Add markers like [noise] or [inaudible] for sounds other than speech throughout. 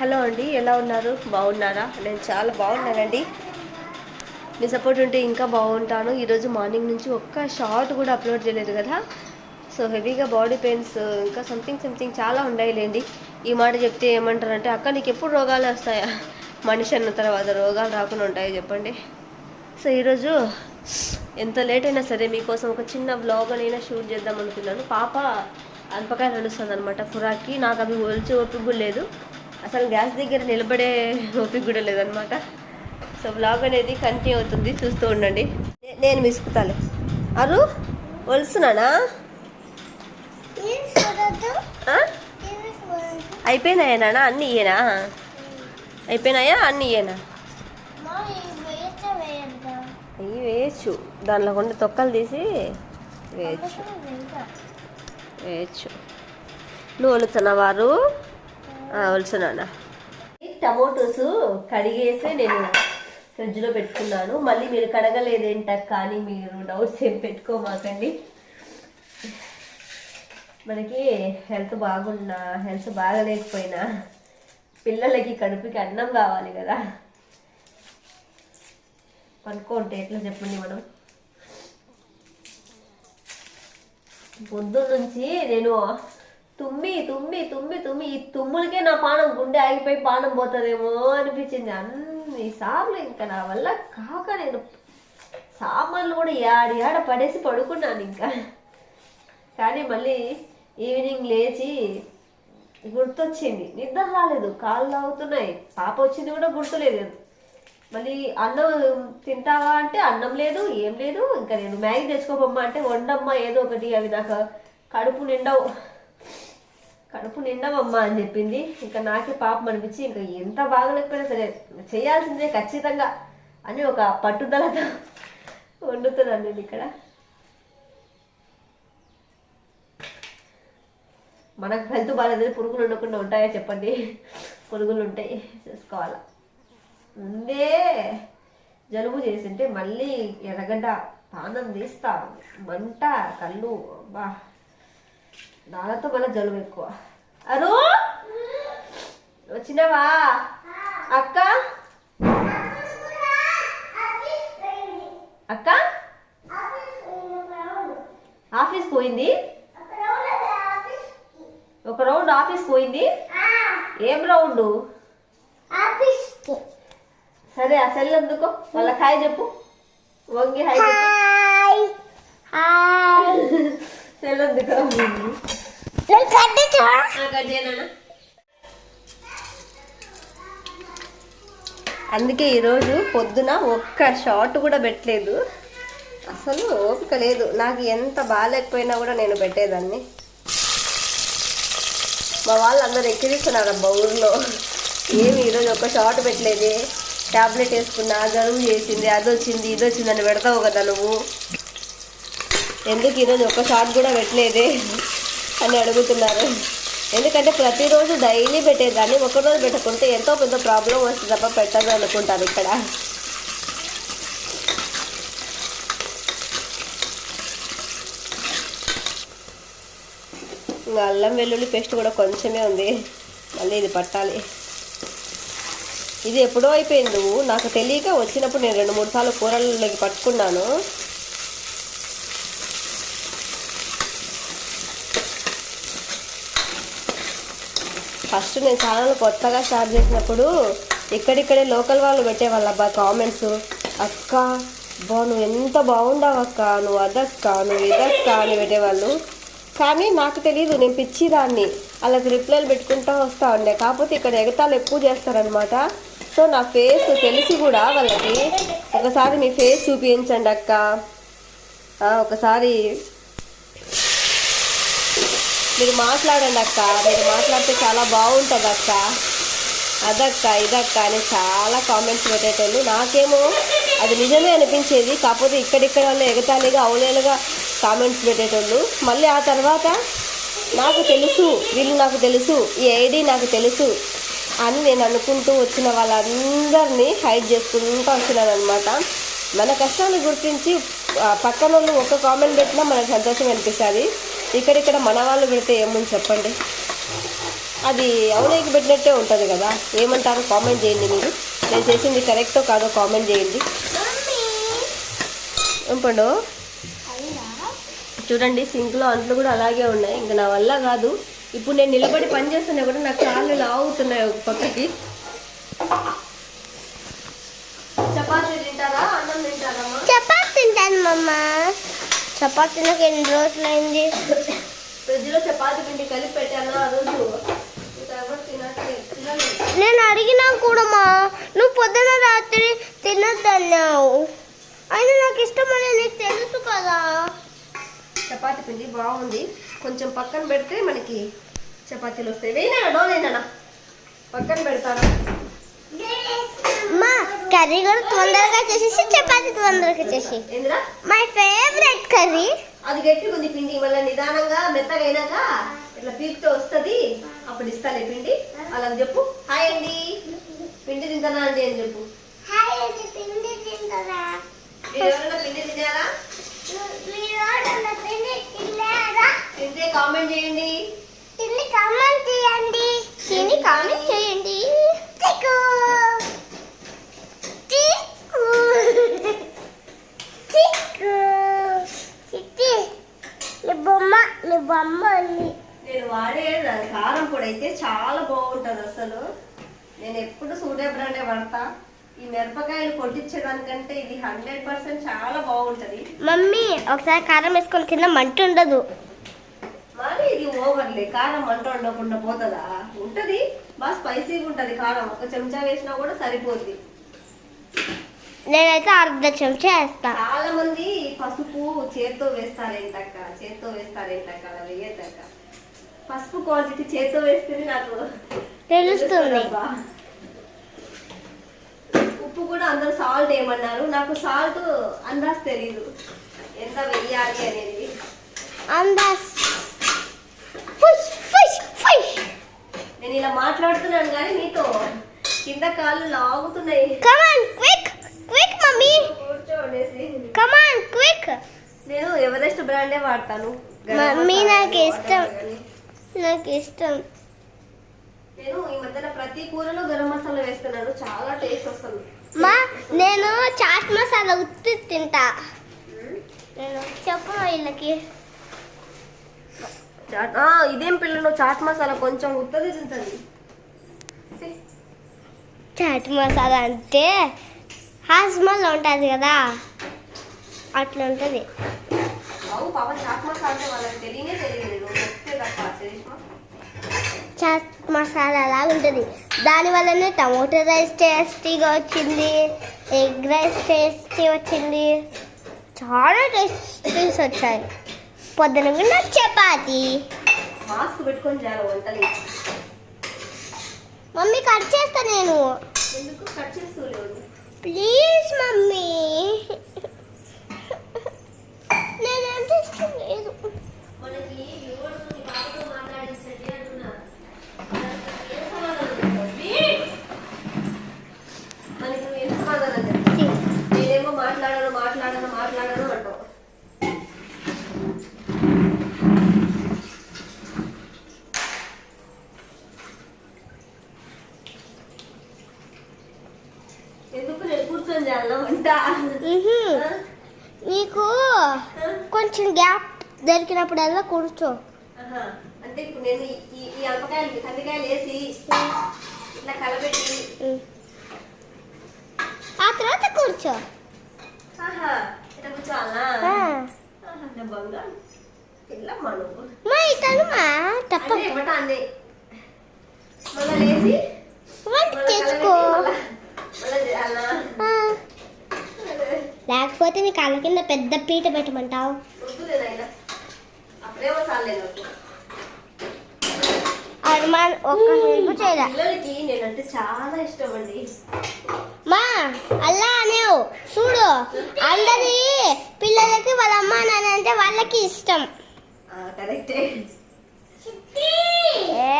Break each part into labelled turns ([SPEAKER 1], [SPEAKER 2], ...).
[SPEAKER 1] Hello అండి ఎలా ఉన్నారు? బాగున్నారా? నేను చాలా బాగున్నానండి. మీ సపోర్ట్ ఉంటే ఇంకా బాగుంటాను. ఈరోజు మార్నింగ్ నుంచి ఒక్క షార్ట్ కూడా అప్లోడ్ చేయలేదు కదా? సో హెవీగా బాడీ పెయిన్స్ ఇంకా సంథింగ్ సంథింగ్ చాలా ఉన్నాయిలేండి. ఈ మాట చెప్తే ఏమంటారంటే అక్క నీకు ఎప్పుడు రోగాలు వస్తాయా? మనిషి అన్న తర్వాత రోగాలు రాకుండా ఉంటాయి చెప్పండి. సో ఈరోజు ఎంత లేట్ అయినా సరే మీకోసం ఒక చిన్న వ్లాగ్ అయినా షూట్ చేద్దాం అనుకున్నాను. పాప అనపకాయలు నడుస్తుంది అనమాట ఫురాకి నాకు అవి ఒలిచి ఓపిక లేదు. అసలు గ్యాస్ దగ్గర నిలబడే ఓపిక కూడా లేదనమాట సో బ్లాగ్ అనేది కంటిన్యూ అవుతుంది. చూస్తూ ఉండండి. నేను మిసుకుతాలే అరు వలుసునానా ఆ? అయిపోయినాయా నాన్న? అన్నీ ఇయ్యనా? అయిపోయినాయా? అన్నీ ఇయ్యనా? అవి వేయచ్చు. దానిలో కొన్ని తొక్కలు తీసి వేయచ్చు. వేయచ్చు. నువ్వు వలుతున్నావారు వారు ఒలుచున్నానా టమోటోస్ కడిగేసి నేను ఫ్రిడ్జ్లో పెట్టుకున్నాను. మళ్ళీ మీరు కడగలేదేంట కానీ మీరు డౌట్స్ ఏం పెట్టుకోమాకండి. మనకి హెల్త్ బాగున్నా హెల్త్ బాగలేకపోయినా పిల్లలకి కడుపుకి అన్నం కావాలి కదా. పనుకుంటే ఎట్లా చెప్పండి మనం? పొద్దు నుంచి నేను తుమ్మి తుమ్మి తుమ్మి తుమ్మి ఈ తుమ్ములకే నా పానం గుండె ఆగిపోయి పానం పోతుందేమో అనిపించింది. అన్ని సార్లు ఇంకా నా వల్ల కాక నేను సామాన్లు కూడా యాడి యాడ పడేసి పడుకున్నాను ఇంకా. కానీ మళ్ళీ ఈవినింగ్ లేచి గుర్తొచ్చింది. నిద్ర రాలేదు కాళ్ళు అవుతున్నాయి పాప వచ్చింది కూడా గుర్తులేదు. మళ్ళీ అన్నం తింటావా అంటే అన్నం లేదు ఏం లేదు. ఇంకా నేను మ్యాగీ తెచ్చుకోపమ్మా అంటే వండమ్మా ఏదో ఒకటి అవి నాకు కడుపు నిండవు కడుపు నిండవమ్మా అని చెప్పింది. ఇంకా నాకే పాపం అనిపించి ఇంకా ఎంత బాగలేకపోయినా సరే చేయాల్సిందే ఖచ్చితంగా అని ఒక పట్టుదలతో వండుతున్నాను నేను ఇక్కడ. మనకు హెల్త్ బాగాలేదు పురుగులు ఉండకుండా ఉంటాయా చెప్పండి? పురుగులు ఉంటాయి చూసుకోవాలా. ముందే జలుబు చేసింటే మళ్ళీ ఎర్రగడ్డ పానం తీస్తా. మంట కళ్ళు బా దానితో మళ్ళీ జలుబు ఎక్కువ. అరు? వచ్చినావా? అక్క? అక్క? ఆఫీస్ పోయింది? ఒక రౌండ్ ఆఫీస్ పోయింది? ఏం రౌండ్? సరే ఆ సెల్ అందుకో. వాళ్ళకి హాయ్ చెప్పు. వంగి హాయ్. [laughs] సెల్ అందుకో. అందుకే ఈరోజు పొద్దున ఒక్క షార్ట్ కూడా పెట్టలేదు. అసలు ఓపిక లేదు. నాకు ఎంత బాగాలేకపోయినా కూడా నేను పెట్టేదాన్ని. మా వాళ్ళు అందరు ఎక్కిరిస్తున్నారు అబ్బా ఊర్లో. ఏమి ఈరోజు ఒక్క షార్ట్ పెట్టలేదే. ట్యాబ్లెట్ వేసుకున్నా జలుబు చేసింది అది వచ్చింది ఇది వచ్చిందని పెడతావు కదా నువ్వు? ఎందుకు ఈరోజు ఒక్క షార్ట్ కూడా పెట్టలేదే? అని అడుగుతున్నారు. ఎందుకంటే ప్రతిరోజు డైలీ పెట్టేదాన్ని ఒకరోజు పెట్టకుంటే ఎంతో పెద్ద ప్రాబ్లం వస్తుంది తప్ప పెట్టదు అనుకుంటారు ఇక్కడ. ఇంకా అల్లం వెల్లుల్లి పేస్ట్ కూడా కొంచెమే ఉంది. మళ్ళీ ఇది పట్టాలి. ఇది ఎప్పుడో అయిపోయింది నాకు తెలియక వచ్చినప్పుడు నేను రెండు మూడు సార్లు కూరల్లోకి పట్టుకున్నాను. ఫస్ట్ నేను ఛానల్ కొత్తగా స్టార్ట్ చేసినప్పుడు ఇక్కడిక్కడే లోకల్ వాళ్ళు పెట్టేవాళ్ళు అబ్బా కామెంట్స్ అక్క బా నువ్వు ఎంత బాగుండావు అక్క నువ్వు అదక్క నువ్వు ఇదక్క అని పెట్టేవాళ్ళు. కానీ నాకు తెలియదు నేను పిచ్చి దాన్ని. వాళ్ళకి రిప్లైలు పెట్టుకుంటూ వస్తా ఉండే. కాకపోతే ఇక్కడ ఎగతాలు ఎక్కువ చేస్తారనమాట సో నా ఫేస్ తెలిసి కూడా వాళ్ళకి ఒకసారి మీ ఫేస్ చూపించండి అక్క. ఒకసారి మీరు మాట్లాడండి అక్క. మీరు మాట్లాడితే చాలా బాగుంటుంది అక్క. అదక్క ఇదక్క అని చాలా కామెంట్స్ పెట్టేటోళ్ళు. నాకేమో అది నిజమే అనిపించేది. కాకపోతే ఇక్కడిక్కడ వాళ్ళు ఎగతాళిగా అవలేలుగా కామెంట్స్ పెట్టేటోళ్ళు. మళ్ళీ ఆ తర్వాత నాకు తెలుసు వీళ్ళు నాకు తెలుసు ఈ ఐడి నాకు తెలుసు అని నేను అనుకుంటూ వచ్చిన వాళ్ళందరినీ హైడ్ చేసుకుంటూ వచ్చినాను అనమాట మన కష్టాన్ని గుర్తించి పక్కన వాళ్ళు ఒక కామెంట్ పెట్టినా మనకు సంతోషం అనిపిస్తుంది. ఇక్కడిక్కడ మన వాళ్ళు పెడితే ఏముంది చెప్పండి? అది అవునేకి పెట్టినట్టే ఉంటుంది కదా. ఏమంటారు? కామెంట్ చేయండి మీరు. నేను చేసింది కరెక్టో కాదో కామెంట్ చేయండి. ఏం పండు? చూడండి సింక్లో అంట్లు కూడా అలాగే ఉన్నాయి. ఇంకా నా వల్ల కాదు. ఇప్పుడు నేను నిలబడి పని చేస్తున్నా కూడా నాకు కాళ్ళు లాగుతున్నాయి ఒక పక్కకి. చపాతీ తింటారా? అన్నం తింటారా
[SPEAKER 2] చపాతి తింటాను మమ్మ చపాతి నాకు ఎన్ని రోజులైంది?
[SPEAKER 1] ఫ్రిడ్జ్లో చపాతీ పిండి కలిపి పెట్టాను ఆ రోజు.
[SPEAKER 2] నేను అడిగినా కూడా మా నువ్వు పొద్దున రాత్రి తినొద్దన్నావు. అయినా నాకు ఇష్టమని నీకు తెలుసు కదా.
[SPEAKER 1] చపాతీ పిండి బాగుంది. కొంచెం పక్కన పెడితే మనకి చపాతీలు వస్తాయి. వేయినా డోనేనా పక్కన పెడతారా?
[SPEAKER 2] కర్రీ కూడా తొందరగా చేసేసి చపాతి తొందరగా చేసి మై ఫేవరెట్ కర్రీ.
[SPEAKER 1] అది గట్టిగా ఉంది పిండి మళ్ళీ నిదానంగా మెత్తగా అయినాక ఇట్లా పీక్తో వస్తుంది. అప్పుడు ఇస్తాలే పిండి. అలా చెప్పు. హాయ్ అండి. పిండి తింటానా అండి అని చెప్పు.
[SPEAKER 2] పిండి తింటారా?
[SPEAKER 1] ఎవరైనా పిండి తినారా తింటే కామెంట్ చేయండి.
[SPEAKER 2] తిని కామెంట్ చేయండి. తిని కామెంట్ చేయండి చిక్కు చిక్కు చిక్కు చిట్టి నీ బొమ్మ నీ బొమ్మ ఉంది
[SPEAKER 1] నేను వాడే కారం పొడి అయితే చాలా బాగుంటుంది అసలు. నేను ఎప్పుడు సూర్య బ్రాండే వాడతా. ఈ మిరపకాయలు కొట్టించడానికంటే ఇది హండ్రెడ్ పర్సెంట్ చాలా బాగుంటది.
[SPEAKER 2] మమ్మీ ఒకసారి కారం వేసుకొని కింద మంట ఉండదు.
[SPEAKER 1] మరి ఇది ఓవర్లే. కారం మంట ఉండకుండా పోతుందా? ఉంటది. బాగా స్పైసీగా ఉంటది కారం. ఒక చెంచా వేసినా కూడా సరిపోద్ది.
[SPEAKER 2] నేనైతే అర్ధ చెంచా వేస్తా
[SPEAKER 1] చాలా మంది పసుపు చేత్తో వేస్తారేంటక్క చేత్తో వేస్తారేంటక్క అలా వేయద్దక్క పసుపు క్వాంటిటీ చేత్తో వేస్తేనే నాకు
[SPEAKER 2] తెలుస్తుంది.
[SPEAKER 1] ఉప్పు కూడా అందరు సాల్ట్ ఏమన్నారు? నాకు సాల్ట్ అందాజ్ తెలీదు. ఎంత వెయ్యాలి అనేది.
[SPEAKER 2] అందాస్ ఫుష్ ఫుష్ ఫుష్.
[SPEAKER 1] నేను ఇలా మాట్లాడుతున్నాను కానీ మీతో కింద కాళ్ళు లాగుతున్నాయి.
[SPEAKER 2] Quick quick mummy. Come on quick
[SPEAKER 1] నేను ఎవరెస్ట్ బ్రాండే వాడతాను.
[SPEAKER 2] మమ్మీ నాకు ఇష్టం. నాకు ఇష్టం.
[SPEAKER 1] నేను ఈ మధ్యన ప్రతి కూరలో గరం మసాలా వేస్తున్నాను. చాలా టేస్ట్ వస్తుంది.
[SPEAKER 2] మా నేను చాట్ మసాలా ఉత్తి తింటా. నేను చెప్పు వీళ్ళకి.
[SPEAKER 1] చాట్ ఇదేం పిల్లలు? చాట్ మసాలా కొంచెం ఉత్తది తింటుంది.
[SPEAKER 2] చాట్ మసాలా అంటే హాస్మల్ ఉంటుంది కదా? అట్లా ఉంటుంది.
[SPEAKER 1] చాట్ మసాలా
[SPEAKER 2] లాగా ఉంటుంది. దానివల్లనే టమోటో రైస్ టేస్టీగా వచ్చింది. ఎగ్ రైస్ టేస్టీ వచ్చింది. చాలా టేస్టీస్ వచ్చాయి. పొద్దున కూడా చపాతి.
[SPEAKER 1] మాస్క్ పెట్టుకొని చేయాలి వంటలు
[SPEAKER 2] మమ్మీ కట్ చేస్తా నేను.
[SPEAKER 1] ఎందుకు? కట్ చేస్తూ
[SPEAKER 2] ప్లీజ్ మమ్మీ. నేను ఇష్టం లేదు
[SPEAKER 1] మనకి viewers ని బాగా మాట్లాడించండి అంటున్నా. దానికి ఏం సమాధానం చెప్తావు? వీడ్! మనకి నువ్వు ఏం సమాధానం చెప్తావు? నేనేమో మాట్లాడను మాట్లాడను మాట్లాడను అంటావు ఎందుకు నేను కూర్చొని చేయాలా వంట
[SPEAKER 2] మ్హూ.
[SPEAKER 1] ఆ?
[SPEAKER 2] నీకు
[SPEAKER 1] ఆ?
[SPEAKER 2] కొంచెం గ్యాప్ దొరికినప్పుడల్లా కూర్చో.
[SPEAKER 1] అంటే ఇప్పుడు నేను ఈ- అంపకాయలు కందికాయలు వేసి ఇట్లా కలబెట్టి.
[SPEAKER 2] ఆ తర్వాత కూర్చో.
[SPEAKER 1] ఇట్లా కూర్చోవాలా? బంగారు. పిల్లమ్మ నువ్వు.
[SPEAKER 2] మా ఇతను మా తప్ప.
[SPEAKER 1] మళ్ళా లేచి
[SPEAKER 2] చేసుకో. లేకపోతే నీ కళ్ళ కింద పెద్ద పీట పెట్టమంటావు.
[SPEAKER 1] వద్దులే నాయనా అప్పుడేమో సార్లే నాకు
[SPEAKER 2] అర్మాన్ ఒక్క హెల్ప్ చేయలే.
[SPEAKER 1] పిల్లలకి నేనంటే చాలా ఇష్టం అండి
[SPEAKER 2] మా అల్లా అనేవు. చూడు అందరి పిల్లలకి వాళ్ళ అమ్మ నాన్న అంటే వాళ్ళకి ఇష్టం.
[SPEAKER 1] ఆ, కరెక్టే.
[SPEAKER 2] ఏ.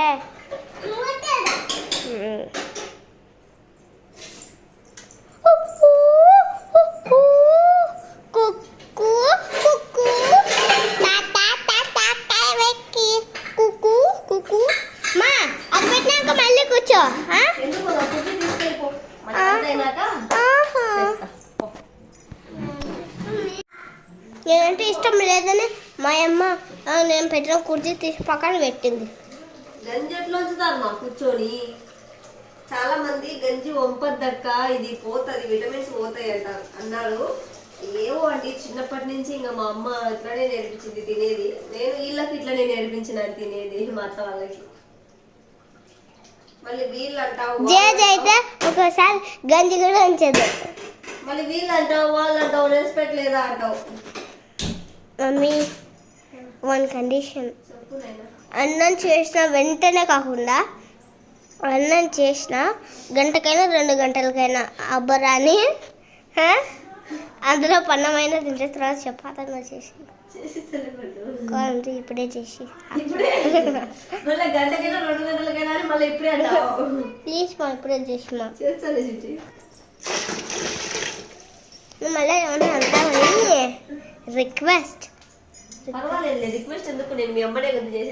[SPEAKER 1] కూర్చో.
[SPEAKER 2] నేనంటే ఇష్టం లేదని మా అమ్మ నేను పెట్టిన కుర్చీ తీసి పక్కన పెట్టింది.
[SPEAKER 1] గంజట్లోంచి తారమ్మా కూర్చొని. చాలా మంది గంజి వంపద్దక్క ఇది పోతుంది విటమిన్స్ పోతాయి అంటారు. అన్నారు. ఏవో అండి చిన్నప్పటి నుంచి ఇంకా మా అమ్మ ఇట్లానే నేర్పించింది తినేది. నేను వీళ్ళకి ఇట్లానే నేర్పించిన తినేది మా అత్త వాళ్ళకి. మళ్ళీ వీళ్ళు అంటావు
[SPEAKER 2] జేజ్ అయితే ఒకసారి గంజి కూడా ఉంచదు.
[SPEAKER 1] మళ్ళీ వీళ్ళు అంటావు వాళ్ళు అంటావు రెస్పెక్ట్ లేదా అంటావు.
[SPEAKER 2] మమ్మీ వన్ కండిషన్ అన్నం చేసిన వెంటనే కాకుండా అన్నం చేసిన గంటకైనా రెండు గంటలకైనా అబ్బరాని? అందులో పన్నమైన తింటే తర్వాత చపాతీగా చేసి కావాలంటే ఇప్పుడే చేసి.
[SPEAKER 1] ఇప్పుడే? మళ్ళీ గంటకైనా రెండు గంటలకైనా మళ్ళీ ఇప్పుడే అంటావు.
[SPEAKER 2] ప్లీజ్ మా ఇప్పుడే చేసి మా.
[SPEAKER 1] చేస్తాను చిట్టి.
[SPEAKER 2] నువ్వు మళ్ళీ ఏమన్నా అంటావని రిక్వెస్ట్.
[SPEAKER 1] పర్వాలేదు రిక్వెస్ట్ ఎందుకు? నేను మీ అమ్మనే కదా చేసి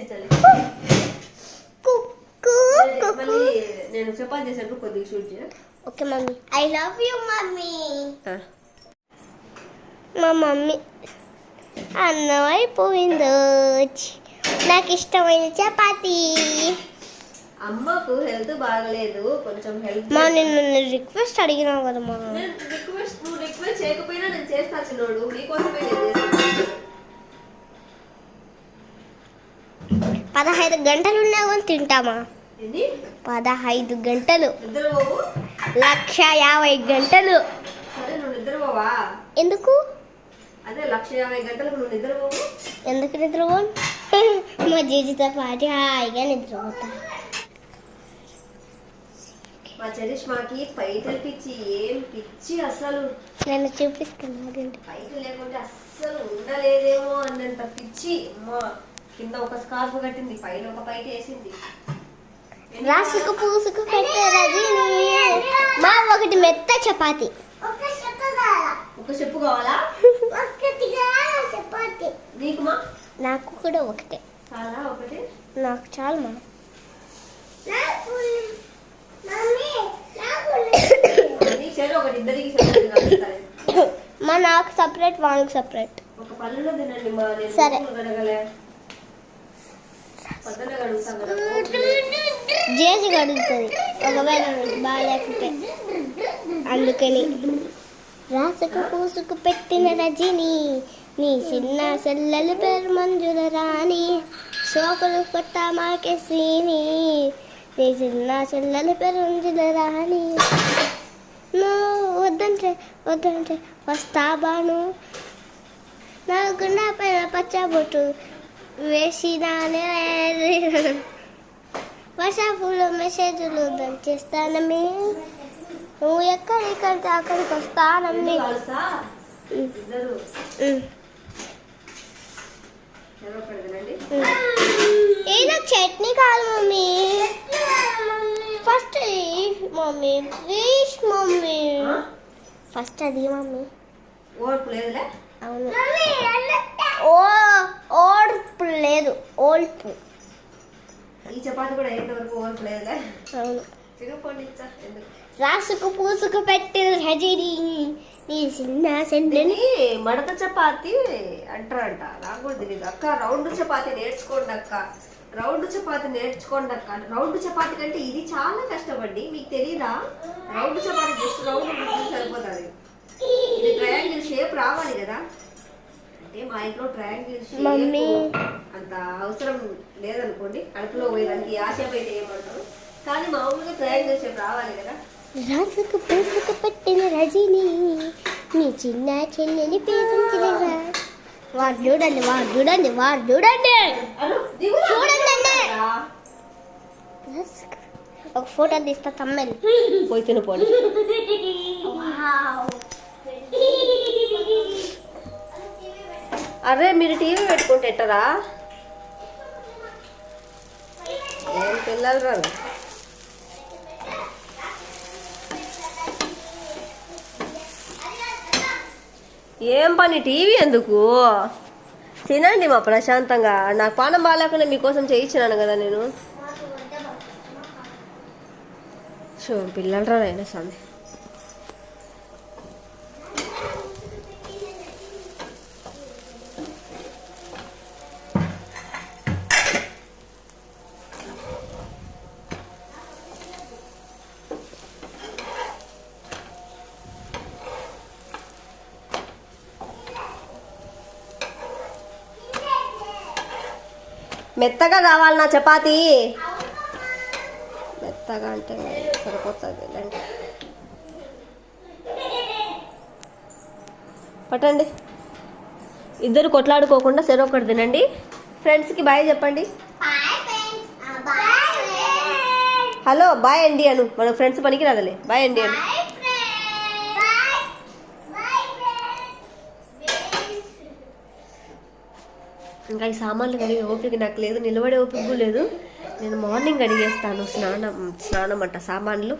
[SPEAKER 1] నేను చపాతి చేసినప్పుడు కొద్దిగా షూట్ చేయ.
[SPEAKER 2] Okay mummy. I love you mummy. మా మమ్మీ. అన్నం అయిపోయిందో నాకు ఇష్టమైన చపాతి.
[SPEAKER 1] అమ్మకు హెల్త్ బాగలేదు కొంచెం హెల్త్
[SPEAKER 2] మా నిన్ను రిక్వెస్ట్ అడిగినావు కదా మా
[SPEAKER 1] రిక్వెస్ట్ నువ్వు రిక్వెస్ట్ చేయకపోయినా నేను చేస్తా చిన్నోడు నీకోసమే
[SPEAKER 2] పదహైదు గంటలు ఉన్నా తింటామా? పదహైదు గంటలు. లక్ష యాభై గంటలు. ఎందుకు?
[SPEAKER 1] అదే లక్ష యాభై గంటలకు నువ్వు నిద్ర పోవు
[SPEAKER 2] ఎందుకు నిద్రపోను? మా జీజితో పాటు హాయిగా నిద్రపోతా.
[SPEAKER 1] మా చరిష్మాకి పైటలు పిచ్చి ఏం పిచ్చి అసలు.
[SPEAKER 2] నన్ను చూపిస్తున్నాడు
[SPEAKER 1] పైట లేకుంటే అస్సలు ఉండలేదేమో అన్నంత పిచ్చి. అమ్మా కింద ఒక స్కార్ఫ్ కట్టింది పైన ఒక పైట వేసింది.
[SPEAKER 2] రాసుకు పూసుకు మా ఒకటి మెత్త చపాతి.
[SPEAKER 1] ఒక చెప్పు కావాలా? నీకు
[SPEAKER 2] కూడా ఒకటే.
[SPEAKER 1] చాలా ఒకటి?
[SPEAKER 2] నాకు చాలు మా [coughs] మా నాకు సపరేట్ వానికి సపరేట్ సరే. జేసి కడుగుతుంది. ఒకవేళ బాగాలేకుంటే. అందుకని. రాసుకు పూసుకు పెట్టిన రజని. నీ చిన్న సెల్లెల పేరు మంజుల రాణి. సోకులు కొట్ట మాకే శ్రీని. నీ చిన్న చెల్లెల పేరు మంజుల రాణి. నువ్వు వద్దంటే వద్దంటే వస్తా బాను నా గుండె పైన పచ్చబొట్టు వేసినానే. వర్షాపులో మెసేజ్లు దంచేస్తానమ్మి. నువ్వు ఎక్కడికంటే అక్కడికి వస్తానమ్మి
[SPEAKER 1] ఎందుకు కలుస్తా ఇద్దరు
[SPEAKER 2] ఉమ్,
[SPEAKER 1] చెడు ఒకటి తినండి
[SPEAKER 2] ఉమ్. ఏదో చట్నీ కాదు mummy. First mummy. Please mummy? First అది మమ్మీ.
[SPEAKER 1] ఓర్పు లేదులే?
[SPEAKER 2] అవును. ఓ ఓర్పు లేదు. ఓల్పు.
[SPEAKER 1] ఈ చపాతి కూడా అయ్యేంత వరకు ఓర్పు లేదులే?
[SPEAKER 2] అవును.
[SPEAKER 1] తిరుగుకోండి ఇచ్చా ఎందుకు?
[SPEAKER 2] రాసుకు పూసుకు పెట్టిన రజని నీ చిన్న సెండని
[SPEAKER 1] దీన్ని మడత చపాతి అంటారంట. నాకు కూడా తెలియదు అక్క రౌండ్ చపాతి నేర్చుకోండి అక్క. రౌండ్ చపాతి నేర్చుకోండి అక్క. రౌండ్ చపాతి కంటే ఇది చాలా కష్టపడి మీకు తెలీదా? రౌండ్ చపాతి జస్ట్ రౌండ్ సరిపోతుంది. ఇది ట్రయాంగిల్ షేప్ రావాలి కదా. అంటే మా ఇంట్లో ట్రయాంగిల్ షేప్. అంత అవసరం లేదనుకోండి. కడుపులో పోయేదానికి ఆ షేప్ అయితే ఏమంటారు కానీ మామూలుగా ట్రయాంగిల్ షేప్ రావాలి కదా.
[SPEAKER 2] రాసుకు పూసుకు పెట్టిన రజని నీ చిన్న చెల్లెని పేరుంచినరా వాడు చూడండి వాడు చూడండి వాడు చూడండి చూడండి ఒక ఫోటో తీస్తా తమ్మని.
[SPEAKER 1] పోయి తినపోండి అరే మీరు టీవీ పెట్టుకుంటే ఎట్టరా? ఏం పిల్లలు రాదు ఏం పని టీవీ ఎందుకు? తినండి మా ప్రశాంతంగా. నాకు పానం బాగాలేకుండా మీకోసం చేయించినాను కదా నేను. సో పిల్లలరా నాయన అయినా స్వామి. మెత్తగా కావాలి నా చపాతి. మెత్తగా అంటే సరిపోతుంది ఇలాంటి పట్టండి. ఇద్దరు కొట్లాడుకోకుండా సరే ఒకటి తినండి. ఫ్రెండ్స్కి బాయ్ చెప్పండి. హలో బాయ్ అండి అను. మన ఫ్రెండ్స్ పనికి రాదలే బాయ్ అండి అను. ఇంకా ఈ సామాన్లు కడిగే ఓపిక నాకు లేదు నిలబడే ఓపిక లేదు. నేను మార్నింగ్ అడిగేస్తాను స్నానం స్నానం అంట సామాన్లు.